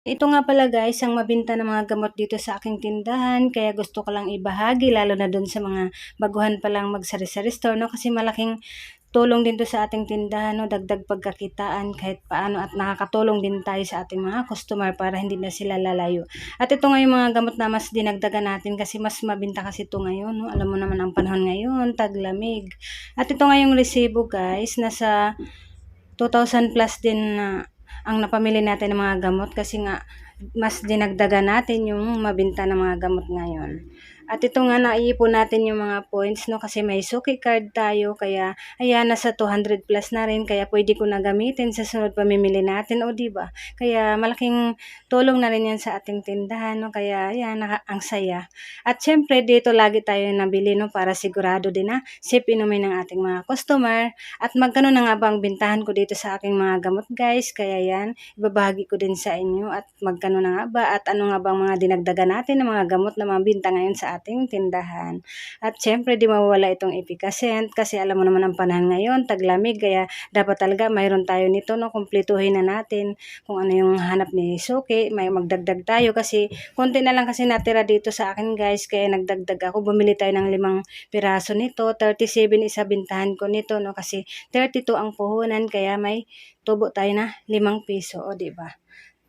Ito nga pala guys, ang mabinta ng mga gamot dito sa aking tindahan. Kaya gusto ko lang ibahagi, lalo na dun sa mga baguhan pa lang magsari-sari store, no? Kasi malaking tulong din to sa ating tindahan, no? Dagdag pagkakitaan kahit paano at nakakatulong din tayo sa ating mga customer para hindi na sila lalayo. At ito nga yung mga gamot na mas dinagdagan natin kasi mas mabinta kasi ito ngayon, no? Alam mo naman ang panahon ngayon, taglamig. At ito nga yung resibo guys, nasa 2,000 plus din na ang napamili natin ng mga gamot kasi nga mas dinagdagan natin yung mabinta ng mga gamot ngayon. At ito nga naiipon natin yung mga points no? Kasi may suki card tayo kaya ayan nasa 200 plus na rin kaya pwede ko na gamitin sa sunod pamimili natin o di ba? Kaya malaking tulong na rin yan sa ating tindahan no? Kaya ayan naka, ang saya. At syempre dito lagi tayo nabili no? Para sigurado din na safe inumin ng ating mga customer. At magkano na nga ba ang bintahan ko dito sa aking mga gamot guys? Kaya yan ibabahagi ko din sa inyo at magkano na nga ba? At ano nga bang mga dinagdagan natin ng mga gamot na mabinta ngayon sa ating tindahan. At syempre, di mawawala itong epicacent kasi alam mo naman ang panahon ngayon, taglamig, kaya dapat talaga mayroon tayo nito, no? Kumpletuhin na natin kung ano yung hanap ni Suki, may magdagdag tayo kasi konti na lang kasi natira dito sa akin guys, kaya nagdagdag ako. Bumili tayo ng limang piraso nito, 37 isa bintahan ko nito, no? Kasi 32 ang puhunan, kaya may tubo tayo na limang piso, o di ba?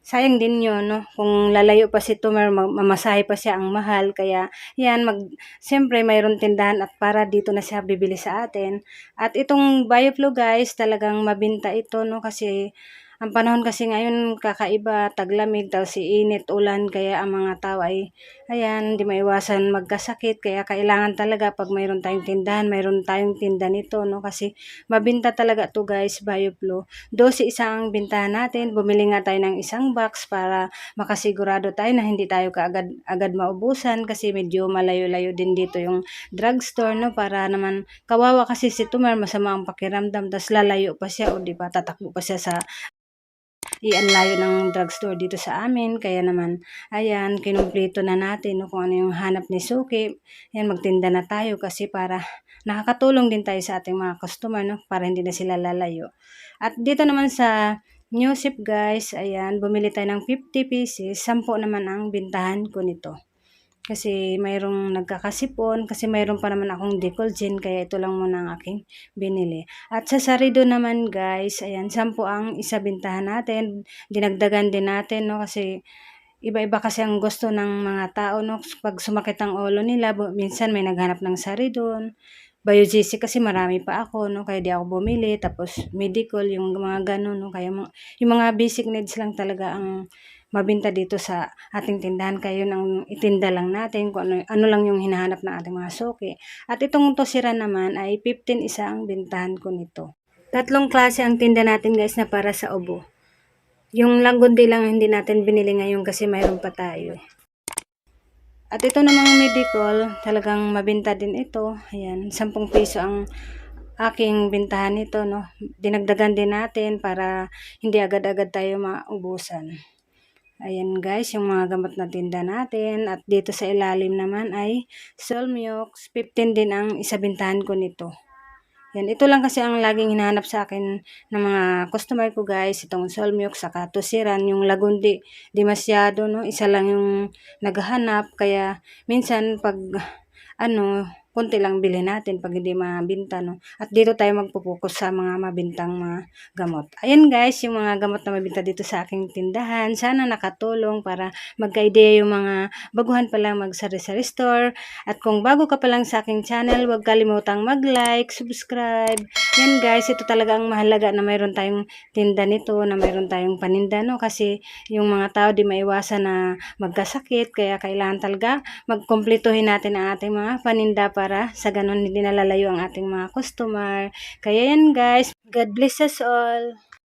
Sayang din yun, no? Kung lalayo pa si Tumer, mamasahe pa siya ang mahal. Kaya, yan, mag, siyempre, mayroon tindahan at para dito na siya bibili sa atin. At itong Bioflow, guys, talagang mabinta ito, no? Kasi, ang panahon kasi ngayon kakaiba, taglamig, tapos si init, ulan, kaya ang mga tao ay, ayan, hindi maiwasan magkasakit, kaya kailangan talaga pag mayroon tayong tindahan, mayroon tayong tinda nito, no, kasi mabinta talaga to guys, Bioflow. Dosi isang bintahan natin, bumili nga tayo ng isang box para makasigurado tayo na hindi tayo kaagad agad maubusan, kasi medyo malayo-layo din dito yung drugstore, no, para naman, kawawa kasi si Tumar, masama ang pakiramdam, tapos lalayo pa siya, o di ba, tatakbo pa siya sa ianlayo ng drugstore dito sa amin. Kaya naman, ayan, kinumpleto na natin no, kung ano yung hanap ni Suki. Ayan, magtinda na tayo kasi para nakakatulong din tayo sa ating mga customer, no, para hindi na sila lalayo. At dito naman sa New Sip guys, ayan, bumili tayo ng 50 pieces. 10 naman ang bintahan ko nito. Kasi mayroong nagkakasipon, kasi mayroon pa naman akong Decolgen, kaya ito lang muna ang aking binili. At sa Sarido naman guys, ayan, 10 ang isa bintahan natin. Dinagdagan din natin, no, kasi iba-iba kasi ang gusto ng mga tao, no, pag sumakit ang ulo nila, minsan may naghanap ng Saridon, BioGC kasi marami pa ako, no? Kaya di ako bumili. Tapos medical, yung mga ganun, no? Kaya yung mga basic needs lang talaga ang mabinta dito sa ating tindahan. Kaya yun ang itinda lang natin kung ano, ano lang yung hinahanap ng ating mga suki. At itong tosira naman ay 15 isa ang bintahan ko nito. Tatlong klase ang tinda natin guys na para sa ubo. Yung langgundi lang hindi natin binili ngayon kasi mayroon pa tayo. At ito namang medical, talagang mabinta din ito. Ayan, 10 piso ang aking bintahan nito, no. Dinagdagan din natin para hindi agad-agad tayo maubusan. Ayan guys, yung mga gamot na tinda natin. At dito sa ilalim naman ay Solmiox. 15 din ang isabintahan ko nito. Yan, ito lang kasi ang laging hinahanap sa akin ng mga customer ko guys. Itong Solmiox, saka Tusiran, yung Lagundi. Di masyado, no? Isa lang yung naghahanap. Kaya minsan pag ano, konti lang bilhin natin pag hindi mabinta, no? At dito tayo magpupokus sa mga mabintang mga gamot. Ayan guys, yung mga gamot na mabinta dito sa aking tindahan. Sana nakatulong para magka-idea yung mga baguhan pa lang mag-sari-sari store. At kung bago ka pa lang sa aking channel, huwag kalimutang mag-like, subscribe. Yan guys, ito talaga ang mahalaga na mayroon tayong tinda nito, na mayroon tayong paninda, no? Kasi yung mga tao di maiwasan na magkasakit, kaya kailangan talaga magkumpletuhin natin ang ating mga paninda para sa ganun hindi nalalayo ang ating mga customer. Kaya yan guys, God bless us all.